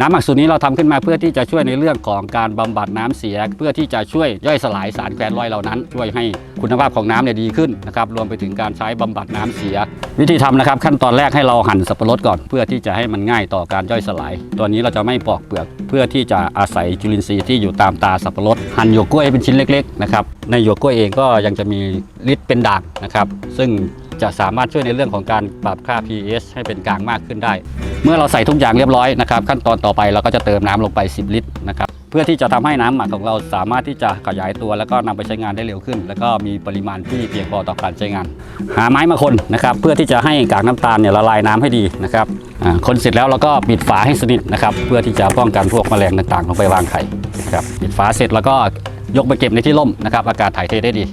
น้ำหมักสูตรนี้เราทำขึ้นมาเพื่อที่จะช่วยในเรื่องของการบำบัดน้ำเสีย เพื่อที่จะช่วยย่อยสลายสารแควนลอยเหล่านั้น ช่วยให้คุณภาพของน้ำเนี่ยดีขึ้นนะครับรวมไปถึงการใช้บำบัดน้ำเสีย วิธีทำนะครับ ขั้นตอนแรกให้เราหั่นสับปะรดก่อน เพื่อที่จะให้มันง่ายต่อการย่อยสลาย ตัวนี้เราจะไม่ปอกเปลือก เพื่อที่จะอาศัยจุลินทรีย์ที่อยู่ตามตาสับปะรดหั่นหยวกกล้วยเป็นชิ้นเล็กๆนะครับในหยวกกล้วยเองก็ยังจะมีฤทธิ์เป็นด่างนะครับซึ่ง จะสามารถช่วยในเรื่องของการปรับค่า pH ให้เป็นกลางมากขึ้นได้ เมื่อเราใส่ทุกอย่างเรียบร้อยนะครับขั้นตอนต่อไปเราก็จะเติมน้ำลงไป 10 ลิตรนะครับเพื่อที่จะทำให้น้ำหมักของเราสามารถที่จะขยายตัว แล้วก็นำไปใช้งานได้เร็วขึ้น แล้วก็มีปริมาณที่เพียงพอต่อการใช้งาน หาไม้มาคนนะครับเพื่อที่จะให้กากน้ำตาลเนี่ยละลายน้ำให้ดีนะครับคนเสร็จแล้วเราก็ปิดฝาให้สนิทนะครับเพื่อที่จะป้องกันพวกแมลงต่างๆลงไปวางไข่นะครับปิดฝาเสร็จแล้วก็ยกไปเก็บในที่ร่มนะครับอากาศถ่ายเทได้ดี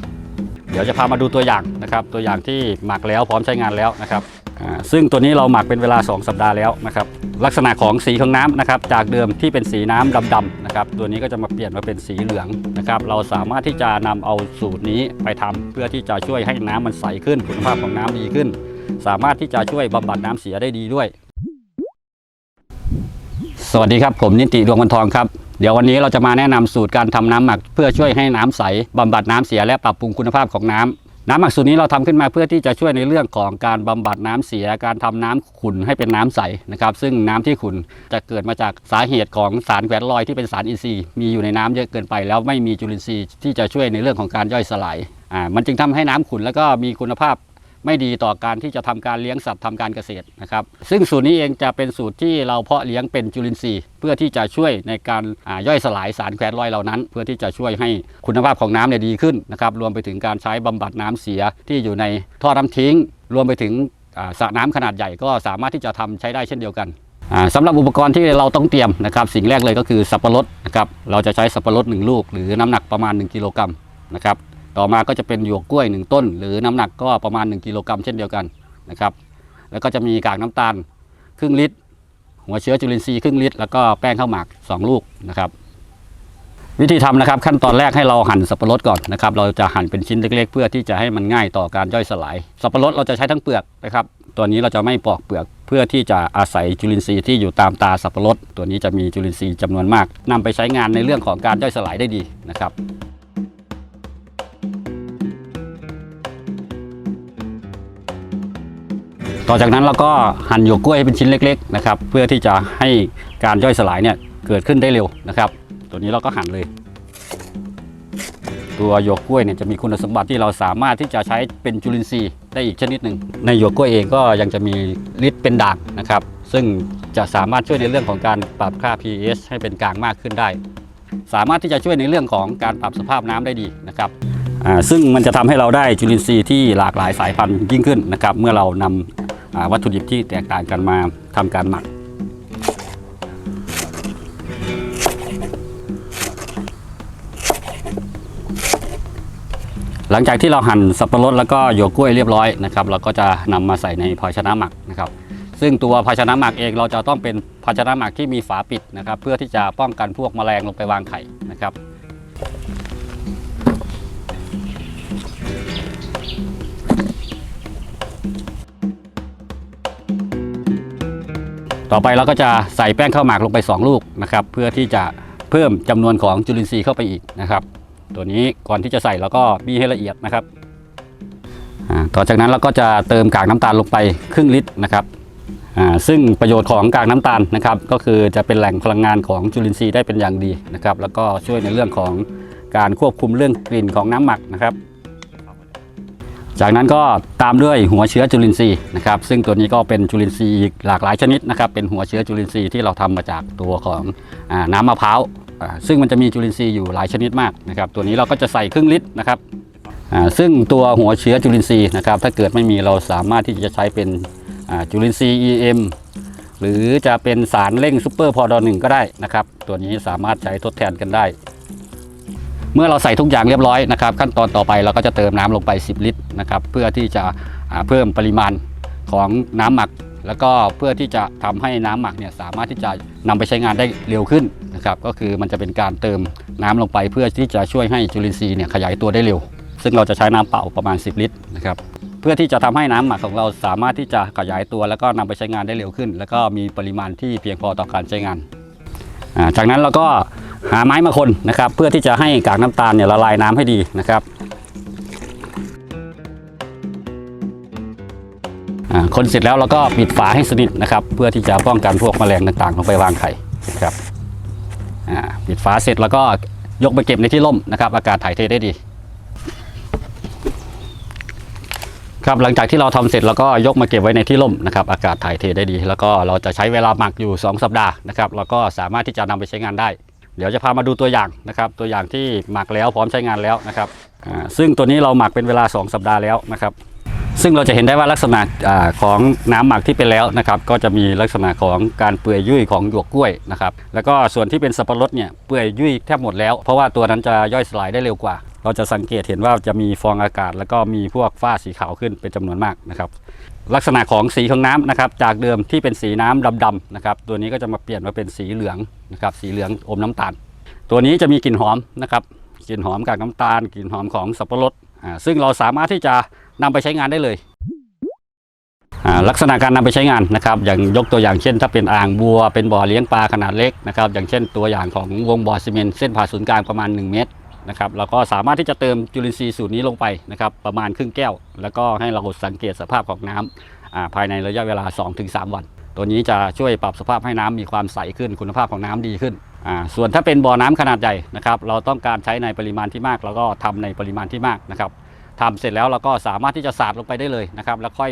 ดี๋ยวจะพามาดูตัวอย่างนะครับ ตัวอย่างที่หมักแล้วพร้อมใช้งานแล้วนะครับซึ่งตัวนี้เราหมักเป็นเวลา 2 สัปดาห์แล้วนะครับลักษณะของสีของน้ำนะครับจากเดิมที่เป็นสีน้ำดำๆนะครับตัวนี้ก็จะมาเปลี่ยนมาเป็นสีเหลืองนะครับเราสามารถที่จะนำเอาสูตรนี้ไปทำเพื่อที่จะช่วยให้น้ำมันใสขึ้นคุณภาพของน้ำดีขึ้น สามารถที่จะช่วยบำบัดน้ำเสียได้ดีด้วย สวัสดีครับผมนิติดวงวันทองครับ เดี๋ยววันนี้เราจะมาแนะนำสูตรการทำน้ำหมัก เพื่อช่วยให้น้ำใสบำบัดน้ำเสียและปรับปรุงคุณภาพของน้ำน้ำหมักสูตรนี้เราทำขึ้นมาเพื่อที่จะช่วยในเรื่องของการบำบัดน้ำเสีย การทำน้ำขุ่นให้เป็นน้ำใสนะครับ ซึ่งน้ำที่ขุ่นจะเกิดมาจากสาเหตุของสารแขวนลอยที่เป็นสารอินทรีย์มีอยู่ในน้ำเยอะเกินไป แล้วไม่มีจุลินทรีย์ที่จะช่วยในเรื่องของการย่อยสลายอ่ามันจึงทำให้น้ำขุ่นแล้วก็มีคุณภาพ ไม่ดีต่อการที่จะทำการเลี้ยงสัตว์ทำการเกษตรนะครับ ซึ่งสูตรนี้เองจะเป็นสูตรที่เราเพาะเลี้ยงเป็นจุลินทรีย์ เพื่อที่จะช่วยในการย่อยสลายสารแควนลอยเหล่านั้น เพื่อที่จะช่วยให้คุณภาพของน้ำเนี่ยดีขึ้นนะครับรวมไปถึงการใช้บำบัดน้ำเสียที่อยู่ในท่อน้ำทิ้ง รวมไปถึงสระน้ำขนาดใหญ่ก็สามารถที่จะทำใช้ได้เช่นเดียวกันอ่าสำหรับอุปกรณ์ที่เราต้องเตรียมนะครับสิ่งแรกเลยก็คือสับปะรดนะครับเราจะใช้สับปะรดหนึ่งลูกหรือน้ำหนักประมาณ 1 กิโลกรัมนะครับ ต่อมาก็จะเป็นหยวกกล้วย 1 ต้น หรือน้ำหนักก็ประมาณ 1กิโลกรัมเช่นเดียวกันนะครับ แล้วก็จะมีกากน้ำตาลครึ่งลิตร หัวเชื้อจุลินทรีย์ครึ่งลิตร แล้วก็แป้งข้าวหมาก 2 ลูกนะครับ วิธีทำนะครับขั้นตอนแรกให้เราหั่นสับปะรดก่อนนะครับ เราจะหั่นเป็นชิ้นเล็กๆ เพื่อที่จะให้มันง่ายต่อการย่อยสลาย สับปะรดเราจะใช้ทั้งเปลือกนะครับ ตัวนี้เราจะไม่ปอกเปลือกเพื่อที่จะอาศัยจุลินทรีย์ที่อยู่ตามตาสับปะรด ตัวนี้จะมีจุลินทรีย์จำนวนมากนำไปใช้งานในเรื่องของการย่อยสลายได้ดีนะครับ ต่อจากนั้นเราก็หั่นหยวกกล้วยให้เป็นชิ้นเล็กๆนะครับเพื่อที่จะให้การย่อยสลายเนี่ยเกิดขึ้นได้เร็วนะครับ ตัวนี้เราก็หั่นเลย ตัวหยวกกล้วยเนี่ยจะมีคุณสมบัติที่เราสามารถที่จะใช้เป็นจุลินทรีย์ได้อีกชนิดหนึ่งในหยวกกล้วยเองก็ยังจะมีฤทธิ์เป็นด่างนะครับ ซึ่งจะสามารถช่วยในเรื่องของการปรับค่า pH ให้เป็นกลางมากขึ้นได้ สามารถที่จะช่วยในเรื่องของการปรับสภาพน้ำได้ดีนะครับซึ่งมันจะทำให้เราได้จุลินทรีย์ที่หลากหลายสายพันธุ์ยิ่งขึ้นนะครับ เมื่อเรานำอ่า วัตถุดิบที่แตกต่างกันมาทำการหมัก หลังจากที่เราหั่นสับปะรดแล้วก็หยกกล้วยเรียบร้อยนะครับเราก็จะนำมาใส่ในภาชนะหมักนะครับ ซึ่งตัวภาชนะหมักเองเราจะต้องเป็นภาชนะหมักที่มีฝาปิดนะครับ เพื่อที่จะป้องกันพวกแมลงลงไปวางไข่นะครับ ต่อไปเราก็จะใส่แป้งข้าวหมากลงไป 2 ลูกนะครับ เพื่อที่จะเพิ่มจำนวนของจุลินทรีย์เข้าไปอีกนะครับ ตัวนี้ก่อนที่จะใส่เราก็บีให้ละเอียดนะครับต่อจากนั้นเราก็จะเติมกากน้ำตาลลงไปครึ่งลิตรนะครับซึ่งประโยชน์ของกากน้ำตาลนะครับก็คือจะเป็นแหล่งพลังงานของจุลินทรีย์ได้เป็นอย่างดีนะครับ แล้วก็ช่วยในเรื่องของการควบคุมเรื่องกลิ่นของน้ำหมักนะครับ จากนั้นก็ตามด้วยหัวเชื้อจุลินทรีย์นะครับ ซึ่งตัวนี้ก็เป็นจุลินทรีย์อีกหลากหลายชนิดนะครับ เป็นหัวเชื้อจุลินทรีย์ที่เราทำมาจากตัวของอน้ำมะพร้าวซึ่งมันจะมีจุลินทรีย์อยู่หลายชนิดมากนะครับ ตัวนี้เราก็จะใส่ครึ่งลิตรนะครับซึ่งตัวหัวเชื้อจุลินทรีย์นะครับ ถ้าเกิดไม่มีเราสามารถที่จะใช้เป็นจุลินทรีย์ EM หรือจะเป็นสารเร่งซูเปอร์พอดอหนึ่งก็ได้นะครับ ตัวนี้สามารถใช้ทดแทนกันได้ เมื่อเราใส่ทุกอย่างเรียบร้อยนะครับ ขั้นตอนต่อไปเราก็จะเติมน้ำลงไป 10 ลิตรนะครับเพื่อที่จะเพิ่มปริมาณของน้ำหมัก แล้วก็เพื่อที่จะทำให้น้ำหมักเนี่ยสามารถที่จะนำไปใช้งานได้เร็วขึ้นนะครับก็คือมันจะเป็นการเติมน้ำลงไป เพื่อที่จะช่วยให้จุลินทรีย์เนี่ยขยายตัวได้เร็ว ซึ่งเราจะใช้น้ำเปล่าประมาณ 10 ลิตรนะครับเพื่อที่จะทำให้น้ำหมักของเราสามารถที่จะขยายตัว แล้วก็นำไปใช้งานได้เร็วขึ้น แล้วก็มีปริมาณที่เพียงพอต่อการใช้งาน จากนั้นเราก็ หาไม้มาคนนะครับ เพื่อที่จะให้กากน้ำตาลเนี่ยละลายน้ำให้ดีนะครับคนเสร็จแล้วเราก็ปิดฝาให้สนิทนะครับ เพื่อที่จะป้องกันพวกแมลงต่างๆลงไปวางไข่นะครับปิดฝาเสร็จแล้วก็ยกไปเก็บในที่ร่มนะครับ อากาศถ่ายเทได้ดี ครับหลังจากที่เราทำเสร็จแล้วก็ยกมาเก็บไว้ในที่ร่มนะครับ อากาศถ่ายเทได้ดี แล้วก็เราจะใช้เวลาหมักอยู่ 2 สัปดาห์นะครับแล้วก็สามารถที่จะนำไปใช้งานได้ เดี๋ยวจะพามาดูตัวอย่างนะครับ ตัวอย่างที่หมักแล้วพร้อมใช้งานแล้วนะครับซึ่งตัวนี้เราหมักเป็นเวลา 2 สัปดาห์แล้วนะครับ ซึ่งเราจะเห็นได้ว่าลักษณะอของน้ำหมักที่เป็นแล้วนะครับ ก็จะมีลักษณะของการเปื่อยยุ่ยของหยวกกล้วยนะครับ แล้วก็ส่วนที่เป็นสับปะรดเนี่ยเปื่อยยุ่ยแทบหมดแล้ว เพราะว่าตัวนั้นจะย่อยสลายได้เร็วกว่า เราจะสังเกตเห็นว่าจะมีฟองอากาศ แล้วก็มีพวกฝ้าสีขาวขึ้นเป็นจำนวนมากนะครับ ลักษณะของสีของน้ำนะครับ จากเดิมที่เป็นสีน้ำดำๆนะครับ ตัวนี้ก็จะมาเปลี่ยนมาเป็นสีเหลืองนะครับ สีเหลืองอมน้ำตาล ตัวนี้จะมีกลิ่นหอมนะครับ กลิ่นหอมกากน้ำตาล กลิ่นหอมของสับปะรดอ่าซึ่งเราสามารถที่จะนำไปใช้งานได้เลยอ่าลักษณะการนำไปใช้งานนะครับอย่างยกตัวอย่างเช่น ถ้าเป็นอ่างบัวเป็นบ่อเลี้ยงปลาขนาดเล็กนะครับอย่างเช่นตัวอย่างของวงบ่อซีเมนต์เส้นผ่าศูนย์กลางประมาณ 1 เมตร นะครับเราก็สามารถที่จะเติมจุลินทรีย์สูตรนี้ลงไปนะครับประมาณครึ่งแก้ว แล้วก็ให้เราสังเกตสภาพของน้ำอ่าภายในระยะเวลา 2-3 วัน ตัวนี้จะช่วยปรับสภาพให้น้ำมีความใสขึ้นคุณภาพของน้ำดีขึ้น ส่วนถ้าเป็นบ่อน้ำขนาดใหญ่นะครับเราต้องการใช้ในปริมาณที่มาก แล้วก็ทำในปริมาณที่มากนะครับทำเสร็จแล้วเราก็สามารถที่จะสาดลงไปได้เลยนะครับแล้วค่อย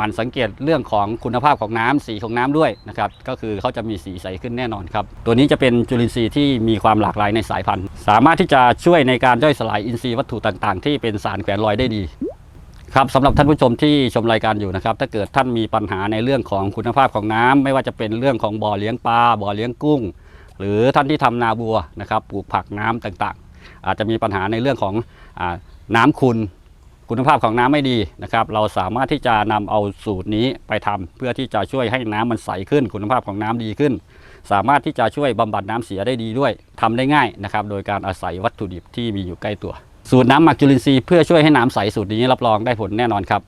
มันสังเกตเรื่องของคุณภาพของน้ำสีของน้ำด้วยนะครับก็คือเขาจะมีสีใสขึ้นแน่นอนครับตัวนี้จะเป็นจุลินทรีย์ที่มีความหลากหลายในสายพันธุ์ สามารถที่จะช่วยในการย่อยสลายอินทรีย์วัตถุต่างๆ ที่เป็นสารแขวนลอยได้ดีครับสำหรับท่านผู้ชมที่ชมรายการอยู่นะครับถ้าเกิดท่านมีปัญหาในเรื่องของคุณภาพของน้ำไม่ว่าจะเป็นเรื่องของบ่อเลี้ยงปลาบ่อเลี้ยงกุ้ง หรือท่านที่ทำนาบัวนะครับปลูกผักน้ำต่างๆ อาจจะมีปัญหาในเรื่องของอน้ำคุณ คุณภาพของน้ำไม่ดีนะครับ เราสามารถที่จะนำเอาสูตรนี้ไปทำเพื่อที่จะช่วยให้น้ำมันใสขึ้น คุณภาพของน้ำดีขึ้น สามารถที่จะช่วยบำบัดน้ำเสียได้ดีด้วยทำได้ง่ายนะครับ โดยการอาศัยวัตถุดิบที่มีอยู่ใกล้ตัว สูตรน้ำหมักจุลินทรีย์เพื่อช่วยให้น้ำใสสูตรนี้รับรองได้ผลแน่นอนครับ